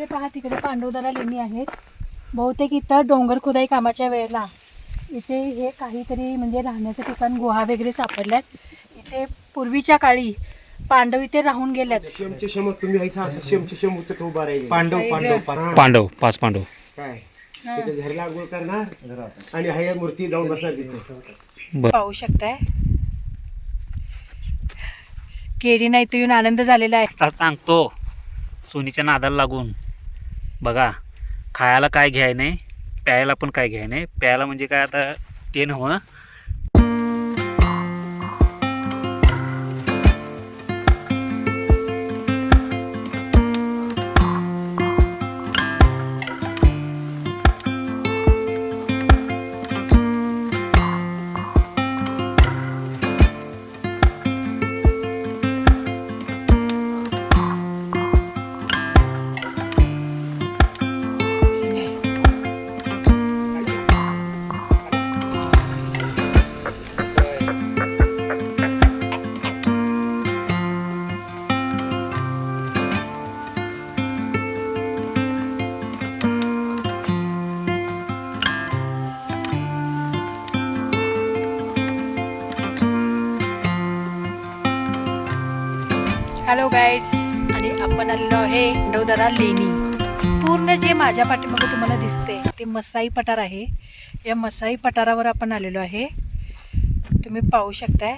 इकडे पहा तिकडे पांडवदारा लेणी आहेत. बहुतेक इथं डोंगर खोदाई कामाच्या वेळेला. इथे हे काहीतरी म्हणजे राहण्याचं ठिकाण गुहा वगैरे सापडल्यात. इथे पूर्वीच्या काळी पांडव इथे राहून गेल्यात शेमचे शम तुम्ही हैसा असं शेमचे शम उतर उभा राहिले. पांडव पांडव. पाच पांडव पाच पांडव. काय? तिथे झरला आंघोळ करणार आणि हाय मूर्ती जाऊन बसणार तिथे. पाहू शकताय. केळीना इथं येऊन आनंद झालेला आहे. सांगतो सोनीच्या नादाला लागून. बघा खायला काय घ्याय नाही प्यायला पण काय घ्याय नाही. प्यायला म्हणजे काय आता ते नव्हं हॅलो गाईड्स आणि आपण आलेलो आहे पांडवदरा लेणी. पूर्ण जे माझ्या पाठीमागे तुम्हाला दिसते ते मसाई पठार आहे. या मसाई पठारावर आपण आलेलो आहे. तुम्ही पाहू शकताय.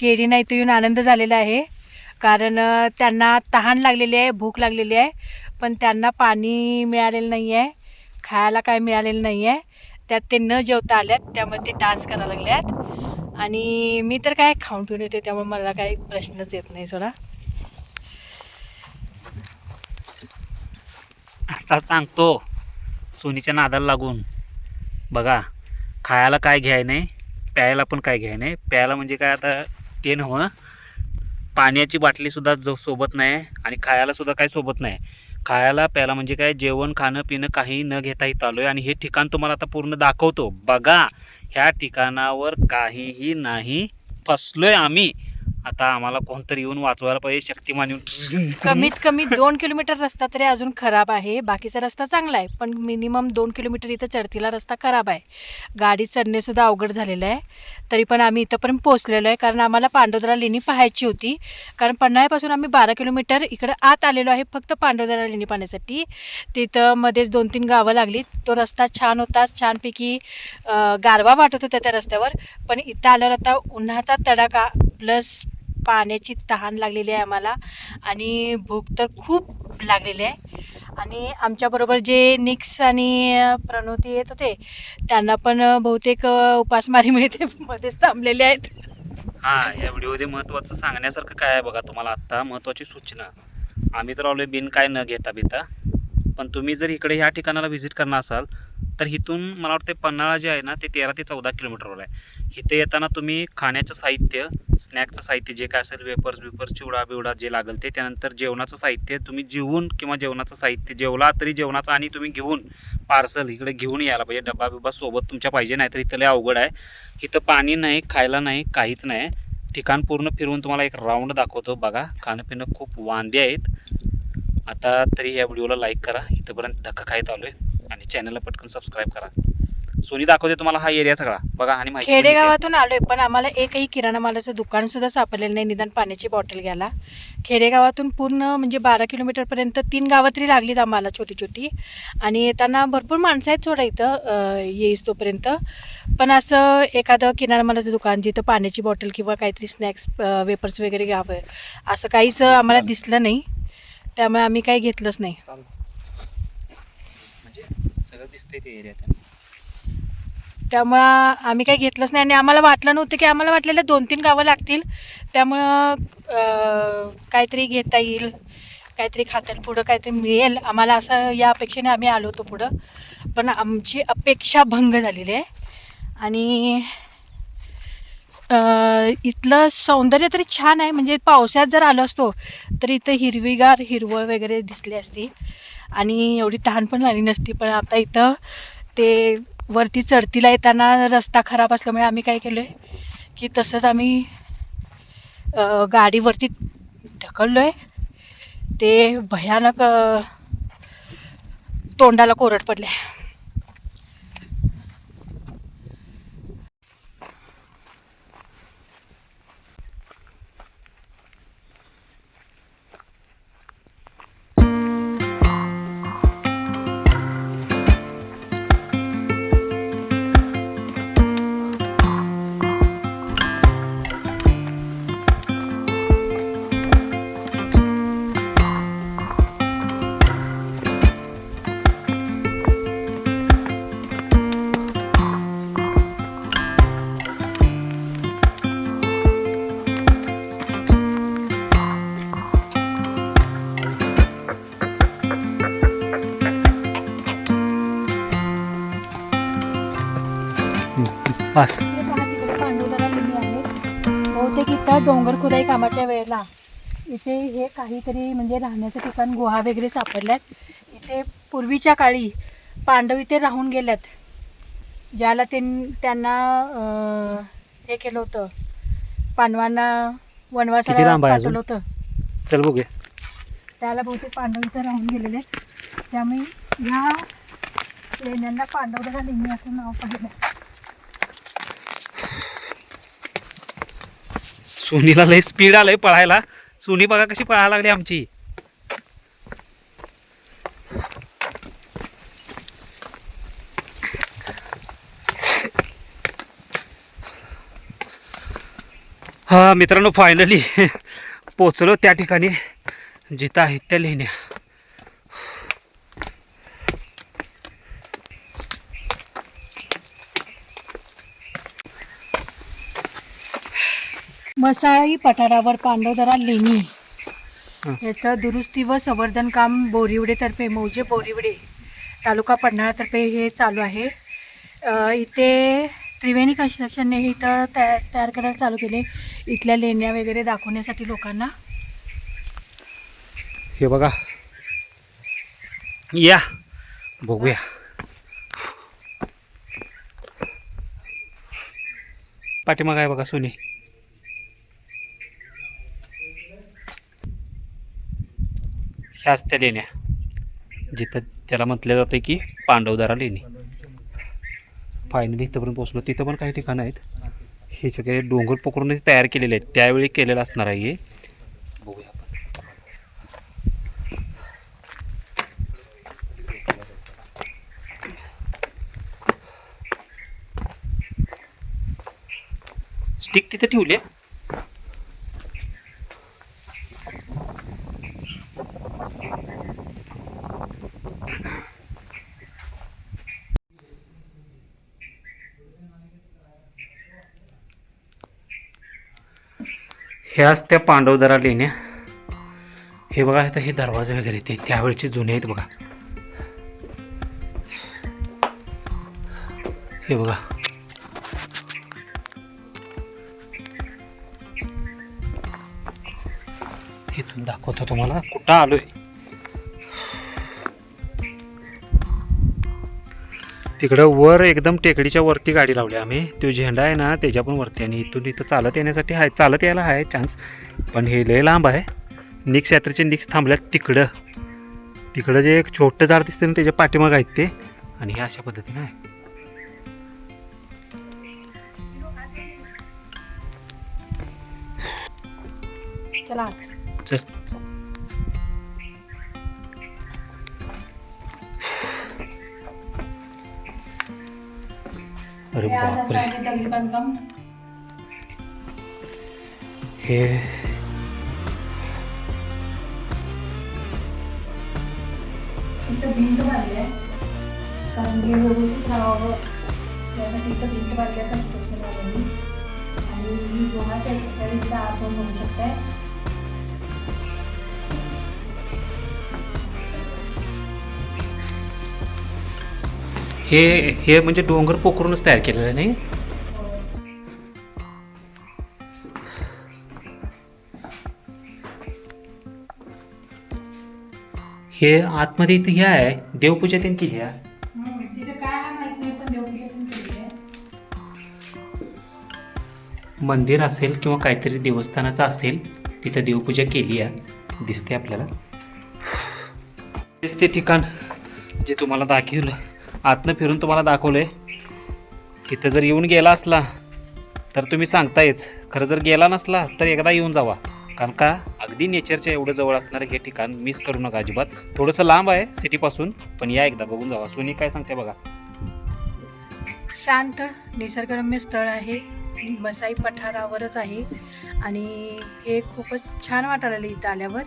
केळी नाही तो येऊन आनंद झालेला आहे. कारण त्यांना तहान लागलेली आहे भूक लागलेली आहे. पण त्यांना पाणी मिळालेलं नाही आहे खायला काय मिळालेलं नाही आहे त्यात ते न जेवता आल्यात. त्यामुळे ते डान्स करायला लागल्यात. आणि मी तर काय खाऊन पिऊन येते त्यामुळे मला काही प्रश्नच येत नाही सोडा. आता सांगतो सोनीच्या नादाला लागून. बघा खायला काय घ्याय नाही प्यायला पण काय घ्याय नाही. प्यायला म्हणजे काय आता ते नव्हं. पाण्याची बाटलीसुद्धा जो सोबत नाही आणि खायला सुद्धा काही सोबत नाही. खायला प्यायला म्हणजे काय जेवण खाणं पिणं काही न घेता इथं आलो आहे आणि हे ठिकाण तुम्हाला आता पूर्ण दाखवतो. बघा ह्या ठिकाणावर काहीही नाही फसलोय आम्ही. आता आम्हाला कोणतरी येऊन वाचवायला पाहिजे शक्तिमान येऊन कमीत कमी दोन किलोमीटर रस्ता तरी अजून खराब आहे बाकीचा रस्ता चांगला आहे पण मिनिमम दोन किलोमीटर इथं चढतीला रस्ता खराब आहे. गाडी चढणेसुद्धा अवघड झालेलं आहे तरी पण आम्ही इथंपर्यंत पोहोचलेलो आहे कारण आम्हाला पांडोदरा लेणी पाहायची होती. कारण पन्हाळ्यापासून आम्ही बारा किलोमीटर इकडं आत आलेलो आहे फक्त पांडोदरा लेणी पाहण्यासाठी. तिथं मध्येच दोन तीन गावं लागली तो रस्ता छान होता छानपैकी गारवा वाटत होता त्या रस्त्यावर पण इथं आल्यावर आता उन्हाचा तडाखा प्लस पाण्याची तहान लागलेली आहे आम्हाला. आणि भूक तर खूप लागलेली आहे. आणि आमच्याबरोबर जे निक्स आणि प्रणोती येत होते त्यांना पण बहुतेक उपासमारी मिळते मध्येच थांबलेले आहेत. हा या व्हिडिओमध्ये महत्त्वाचं सांगण्यासारखं काय आहे बघा तुम्हाला आत्ता महत्त्वाची सूचना. आम्ही तर आलोय बिन काय न घेता बिता. पण तुम्ही जर इकडे ह्या ठिकाणाला व्हिजिट करणार असाल तर इथून मला वाटतं पन्हाळा जे आहे ना ते तेरा ते चौदा किलोमीटरवर आहे. इथे येताना तुम्ही खाण्याचं साहित्य स्नॅक्सचं साहित्य जे काय असेल वेपर्स वेपर्स चिवडा बिवडा जे लागेल ते त्यानंतर जेवणाचं साहित्य तुम्ही जेवून किंवा जेवणाचं साहित्य जेवला तरी जेवणाचं आणि तुम्ही घेऊन पार्सल इकडे घेऊन यायला पाहिजे. डबा बिबा सोबत तुमच्या पाहिजे नाही तर इथं लय अवघड आहे. इथं पाणी नाही खायला नाही काहीच नाही. ठिकाण पूर्ण फिरवून तुम्हाला एक राऊंड दाखवतो बघा. खाणं पिणं खूप वांदे आहेत. आता तरी या व्हिडिओला लाईक करा. इथंपर्यंत धक्का खायत आलोय आणि चॅनलला पटकन सबस्क्राईब करा. सोनी दाखवते तुम्हाला हा एरिया सगळा. बघा आणि माहिती पण देते. खेडेगावातून आलोय पण आम्हाला एकही किराणा मालाचं दुकान सुद्धा सापडलेलं नाही. निदान पाण्याची बॉटल घ्यायला. खेडेगावातून पूर्ण म्हणजे बारा किलोमीटरपर्यंत तीन गावं तरी लागलीत आम्हाला छोटी छोटी. आणि येताना भरपूर माणसं आहेत सोडा इथं अं, येईस तोपर्यंत. पण असं एखादं किराणा मालाचं दुकान जिथं पाण्याची बॉटल किंवा काहीतरी स्नॅक्स वेपर्स वगैरे घ्यावं असं काहीच आम्हाला दिसलं नाही. त्यामुळे आम्ही काही घेतलंच नाही. म्हणजे सगळं दिसतंय ते एरियात त्यामुळं आम्ही काही घेतलंच नाही. आणि आम्हाला वाटलं नव्हतं की आम्हाला वाटलेलं दोन तीन गावं लागतील. त्यामुळं काहीतरी घेता येईल. काहीतरी खात्याला पुढं काहीतरी मिळेल. आम्हाला असं या अपेक्षेने आम्ही आलो होतो पुढं. पण आमची अपेक्षा भंग झालेली आहे. आणि इथलं सौंदर्य तरी छान आहे. म्हणजे पावसाळ्यात जर आलो असतो तर इथं हिरवीगार हिरवळ वगैरे दिसली असती. आणि एवढी तहान पण लागली नसती. पण आता इथं ते वरती चढतीला येताना रस्ता खराब असल्यामुळे आम्ही काय केलं आहे की तसंच आम्ही गाडीवरती ढकललो आहे ते भयानक तोंडाला कोरड पडले आहेत बहुतेक इथं डोंगर खुदाई कामाच्या वेळेला. इथे हे काहीतरी म्हणजे राहण्याचं ठिकाण गुहा वगैरे सापडल्यात. इथे पूर्वीच्या काळी पांडव इथे राहून गेल्यात ज्याला ते त्यांना हे केलं होतं. पांडवांना वनवासाला पाठवलं होतं. चल बघूया. त्याला बहुतेक पांडव इथं राहून गेलेले त्यामुळे ह्या लेण्यांना पांडवदारा लेणी असं नाव पडलं सोनीला लय स्पीड आलंय पळायला. सोनी बघा कशी पळायला लागली आमची. हा मित्रांनो फायनली पोचलो त्या ठिकाणी. जिथं आहेत त्या लेण्या. मसाई पठारावर पांडवदरा लेणी. याचं दुरुस्ती व संवर्धन काम बोरिवडेतर्फे मौजे बोरिवडे तालुका पन्हाळातर्फे हे चालू आहे. इथे त्रिवेणी कन्स्ट्रक्शनने हे इथं तयार तयार करायला चालू केले. इथल्या लेण्या वगैरे दाखवण्यासाठी लोकांना. हे बघा. या. बघूया. पाठीमाग आहे बघा सोनी. ह्याच त्या लेण्या जिथं त्याला म्हटलं जातं की पांडवदारा लेणी. फायनली इथंपर्यंत पोचलो तिथं पण काही ठिकाणं आहेत. हे सगळे डोंगर पकडून तयार केलेले आहेत. त्यावेळी केलेलं असणार आहे हे. बघूया आपण. स्टिक तिथे ठेवली आहे. ह्याच त्या पांडवदरा लेण्या. हे बघा आता हे दरवाजे वगैरे ते त्यावेळचे जुने आहेत बघा. हे बघा. इथून दाखवतो तुम्हाला कुठं आलोय. तिकडं वर एकदम टेकडीच्या वरती गाडी लावली आम्ही. तो झेंडा आहे ना त्याच्या पण वरती आणि इथून इथं चालत येण्यासाठी आहे चालत यायला आहे चान्स पण हे लय लांब आहे. निक्स यात्रेचे निक्स थांबल्यात तिकडं. तिकडं जे एक छोटं झाड दिसते ना त्याच्या पाठीमाग आहेत ते. आणि हे अशा पद्धतीनं आहे. चला. अरे बापरे. दगडी बांधकाम. हे इथं भिंत बांधली आहे. कारण हे व्यवस्थित राहावं त्यासाठी इथं भिंत बांधली आहे कन्स्ट्रक्शन वाल्यांनी. आणि ही आहे त्याच्यावर इथं शकताय हे हे म्हणजे डोंगर पोखरूनच तयार केलेलं नाही? हे आतमध्ये इथं हे आहे देवपूजा त्यांनी केली आहे. मंदिर असेल किंवा काहीतरी देवस्थानाचं असेल तिथं देवपूजा केली आहे. दिसते आपल्याला. हेच ते ठिकाण जे तुम्हाला दाखवलं. आतनं फिरून तुम्हाला दाखवलं आहे इथं जर येऊन गेला असला तर तुम्ही सांगतायच. खरं जर गेला नसला तर एकदा येऊन जावा. कारण का? अगदी नेचरच्या एवढं जवळ असणारं हे ठिकाण मिस करू नका अजिबात. थोडंसं लांब आहे सिटीपासून पण या एकदा बघून जावा. सोनी काय सांगते बघा. शांत निसर्गरम्य स्थळ आहे. मसाई पठारावरच आहे. आणि हे खूपच छान वाटायला इथं आल्यावर.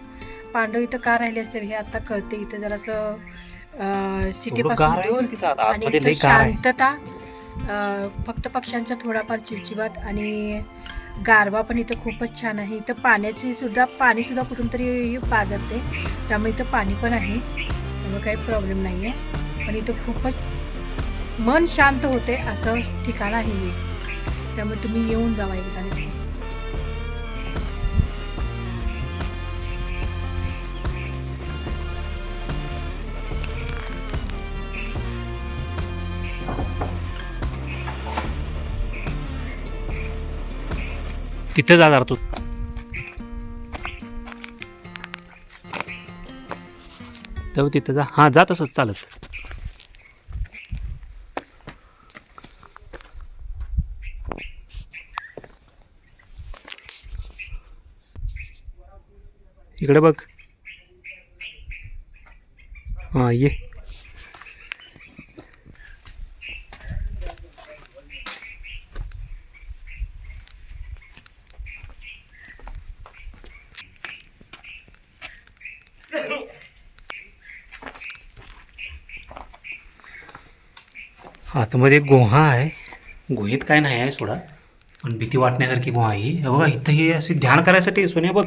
पांडव इथं का राहिले असतील हे आता कळते. इथं जरासं सिटीपासून दूर. आणि. शांतता फक्त पक्ष्यांचा थोडाफार चिवचिवाट आणि गारवा पण इथं खूपच छान आहे. इथं पाण्याची सुद्धा पाणी सुद्धा कुठून तरी पाजरते त्यामुळे इथं पाणी पण आहे. त्यामुळे काही प्रॉब्लेम नाही आहे पण इथं खूपच मन शांत होते असं ठिकाण आहे त्यामुळे तुम्ही येऊन जावा एकदा तिथं जा तू. जाऊ तिथं जा. हां जा तसंच चालत. इकडे बघ. हां ये. आतमध्ये गुहा आहे. गुहेत काय नाही आहे सोडा. पण भीती वाटण्यासारखी गुहा आहे ही. बघा इथं हे असे ध्यान करायसाठी सोन्या बघ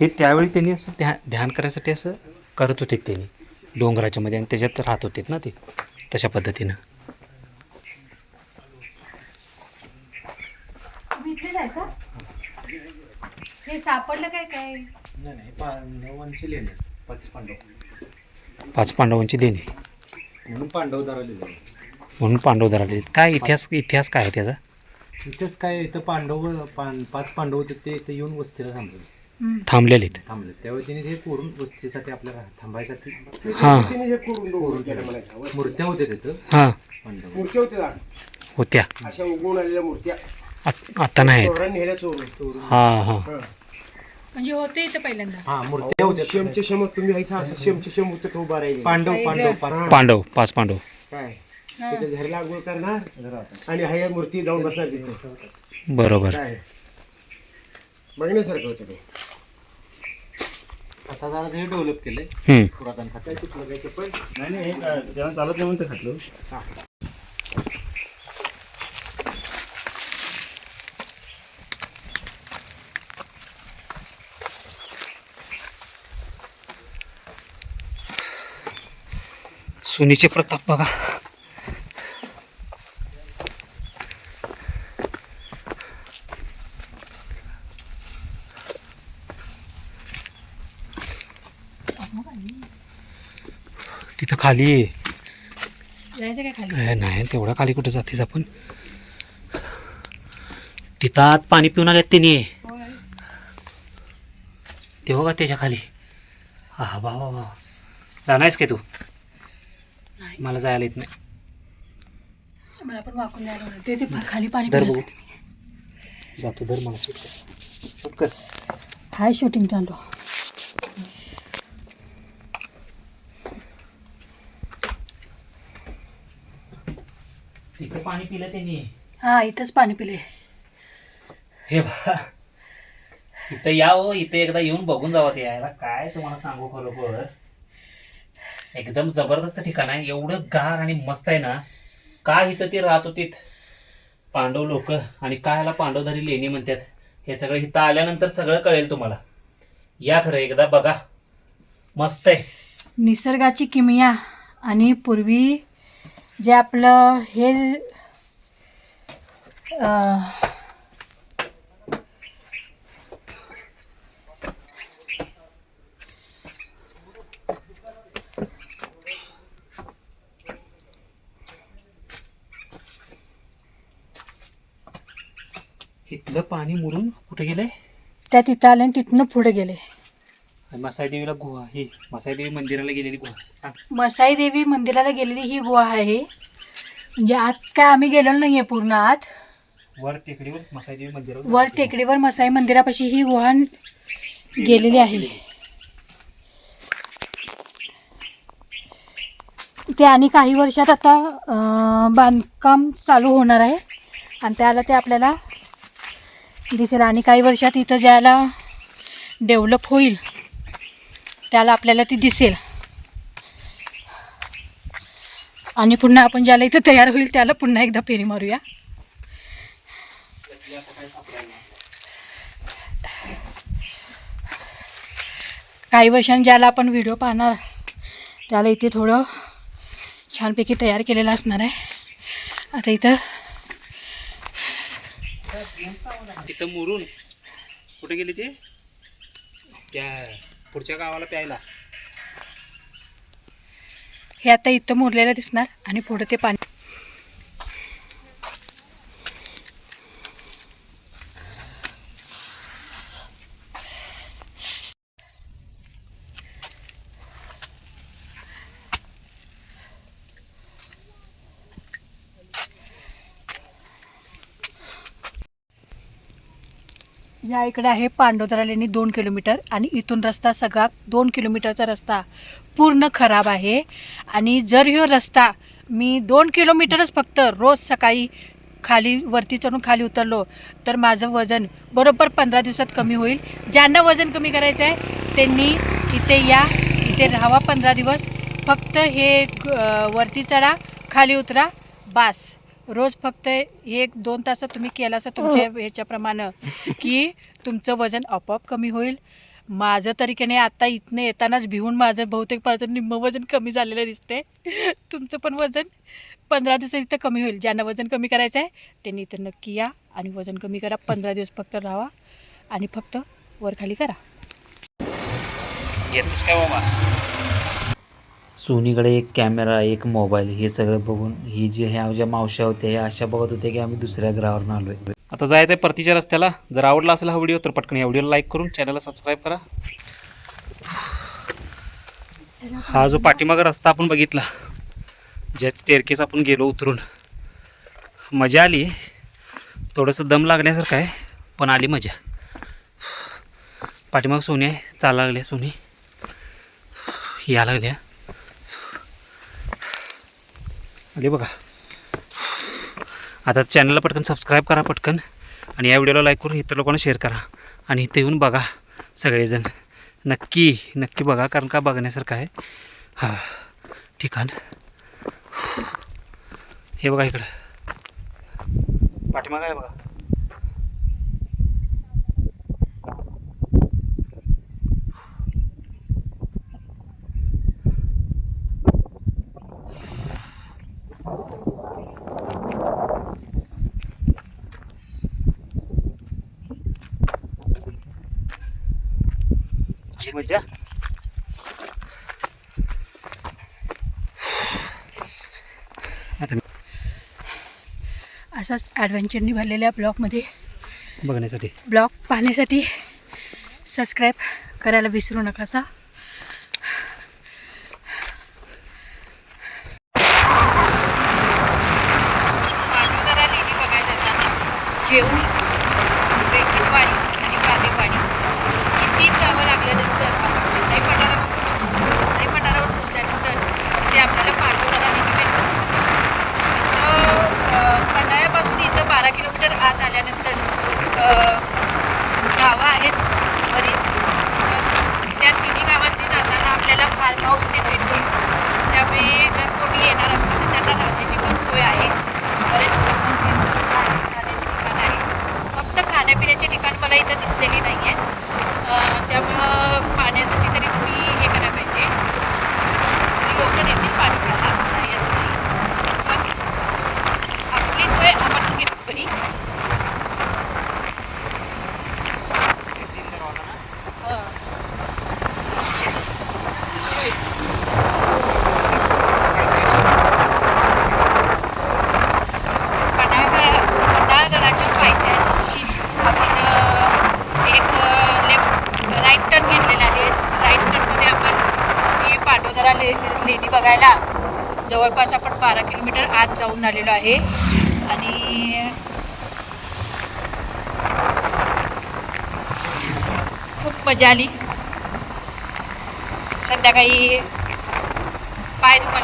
हे त्यावेळी त्यांनी असं ध्या ध्यान करायसाठी असं करत होते त्यांनी. डोंगराच्या मध्ये आणि त्याच्यात राहत होते ना ते तशा पद्धतीनं. इथलेच आहे का? हे सापडलं काय काय? नाही नाही पांडवांची लेणे पाच पांडव. पाच पांडवांची देणे म्हणून पांडव धरले जाईल म्हणून पांडव धराले. काय इतिहास इतिहास काय आहे त्याचा? इथेच काय इथं पांडव पां पाच पांडव होते ते इथं येऊन वस्तीला थांबले. थांबलेले आहेत. थांबले. त्यावेळी तिने हे कोरून वस्तीसाठी आपल्याला थांबायसाठी हां. मूर्त्या होत्या तिथं. हां. पांडव. मूर्त्या होत्या होत्या. अशा उगवून आलेल्या मूर्त्या. आत- आता नाही आहेत. चोरांनी नेल्या चोरून. हां हां. म्हणजे होते इथं पहिल्यांदा. हा मूर्त्या होत्या शेमचे शेम तुम्ही हायसा असं शेमचे शेम होतं उभा राहिले. पांडव पांडव पाच पांडव पाच पांडव. काय? तिथे झरला आंघोळ करणार आणि हाय मूर्ती जाऊन बसणार तिथे. बरोबर. काय? बघण्यासारखं होतं ते. आता जरा हे डेव्हलप केलंय. हम्म. पुरातन पण. नाही नाही जेव्हा चालत नाही म्हणते खातलो सुनीचे प्रताप बघा तिथं खाली. जायचं काय खाली? ए, नाही तेवढा खाली कुठे जातेस आपण? तिथं आत पाणी पिऊन आल्यात तिने. ते बघा त्याच्याखाली. हा बा बा बा. जाणारच काय तू? मला जायला येत नाही. मला पण वाकून जायला होतं. ते ते खाली पाणी दर बघू. पिण्यासाठी. जातो दर मला. शूट कर हाय शूटिंग चालू. तिथं पाणी पिलं त्यांनी. हा इथंच पाणी पिले. हे बा इथं या हो इथं एकदा येऊन बघून जावं ते यायला. काय तुम्हाला सांगू खरोखर एकदम जबरदस्त ठिकाण आहे. एवढं गार आणि मस्त आहे ना. का इथं ते राहत होतीत पांडव लोक आणि काय ह्याला पांडवधारी लेणी म्हणतात? हे सगळं इथं आल्यानंतर सगळं कळेल तुम्हाला. या खरं एकदा बघा. मस्त आहे. निसर्गाची किमया आणि पूर्वी जे आपलं हे अं, इथलं पाणी मुरून कुठे गेलंय? त्या तिथं आले आणि तिथनं पुढे गेले. मसाई देवीला गुहा ही मसाई देवी मंदिराला गेलेली गुहा. सांग. मसाई देवी मंदिराला गेलेली ही गुहा आहे. म्हणजे आत काय आम्ही गेलेलो नाही आहे पूर्ण आत वर टेकडीवर मसाई देवी मंदिरावर वर टेकडीवर मसाई मंदिरापाशी ही गुहा गेलेली आहे. ते आणि काही वर्षात आता अं, बांधकाम चालू होणार आहे. आणि त्याला ते आपल्याला दिसेल. आणि काही वर्षात इथं ज्याला डेव्हलप होईल त्याला आपल्याला ती दिसेल. आणि पुन्हा आपण ज्याला इथं तयार होईल त्याला पुन्हा एकदा फेरी मारूया. काही वर्षांनी ज्याला आपण व्हिडिओ पाहणार त्याला इथे थोडं छानपैकी तयार केलेलं असणार आहे. आता इथं तिथं मुरून कुठे गेली ती? त्या पुढच्या गावाला प्यायला. हे आता इथं मुरलेलं दिसणार आणि पुढं ते पाणी या इकडे आहे पांडोदरा लेणी दोन किलोमीटर आणि इथून रस्ता सगळा दोन किलोमीटरचा रस्ता पूर्ण खराब आहे. आणि जर ह्यो रस्ता मी दोन किलोमीटरच फक्त रोज सकाळी खाली वरती चढून खाली उतरलो तर माझं वजन बरोबर पंधरा दिवसात कमी होईल. ज्यांना वजन कमी करायचं आहे त्यांनी इथे या इथे राहावा पंधरा दिवस. फक्त हे वरती चढा खाली उतरा बास. रोज फक्त एक दोन तासात तुम्ही केला असं तुमच्या ह्याच्याप्रमाणे की तुमचं वजन आपोआप कमी होईल. माझं तरी की नाही आता इथनं येतानाच भिवून माझं बहुतेक माझं निम्म वजन कमी झालेलं दिसते तुमचं पण वजन पंधरा दिवसात इथं कमी होईल. ज्यांना वजन कमी करायचं आहे त्यांनी इथं नक्की या आणि वजन कमी करा. पंधरा दिवस फक्त राहा आणि फक्त वरखाली करा. येतोच काय बाबा? सोनीकडे एक कॅमेरा एक मोबाईल हे सगळं बघून ही जे ह्या ज्या मावश्या होत्या हे अशा बघत होत्या की आम्ही दुसऱ्या ग्रहावर आलोय. आता जायचं आहे परतीच्या रस्त्याला. जर आवडला असेल हा व्हिडिओ तर पटकन या व्हिडिओला लाईक करून चॅनलला सबस्क्राईब करा. हा जो पाठीमागं रस्ता आपण बघितला ज्या स्टेअरकेस आपण गेलो उतरून मजा आली. थोडंसं दम लागण्यासारखं आहे पण आली मजा. पाठीमाग सोनी आहे चाला लागल्या सोनी. या लागल्या. आली बघा. आता चॅनलला पटकन सबस्क्राईब करा पटकन. आणि या व्हिडिओला लाईक करून इतर लोकांना शेअर करा. आणि इथे येऊन बघा सगळेजण. नक्की नक्की बघा कारण का बघण्यासारखं आहे? हा ठिकाण. हे बघा इकडं. पाठीमागा आहे बघा. ही मजा आता मी असाच ॲडव्हेंचरनी भरलेल्या ब्लॉगमध्ये बघण्यासाठी. ब्लॉग पाहण्यासाठी सबस्क्राईब करायला विसरू नका किलोमीटर आत आल्यानंतर गावं आहेत बरीच. त्या तिन्ही गावांनी जाताना आपल्याला फार्म हाऊस ते भेटतील. त्यामुळे जर कोणी येणार असेल तर त्यांना राहण्याची पण सोय आहे. बरेच प्रकारचे राहण्याची ठिकाण आहे. फक्त खाण्यापिण्याची ठिकाण मला इथं दिसलेली नाही आहेत त्यामुळं पाण्यासाठी तरी तुम्ही हे करा पाहिजे. लोक देतील पाणी प्यायला. जवळपास आपण बारा किलोमीटर आत जाऊन आलेलो आहे. आणि खूप मजा आली. संध्याकाळी पाय दुखा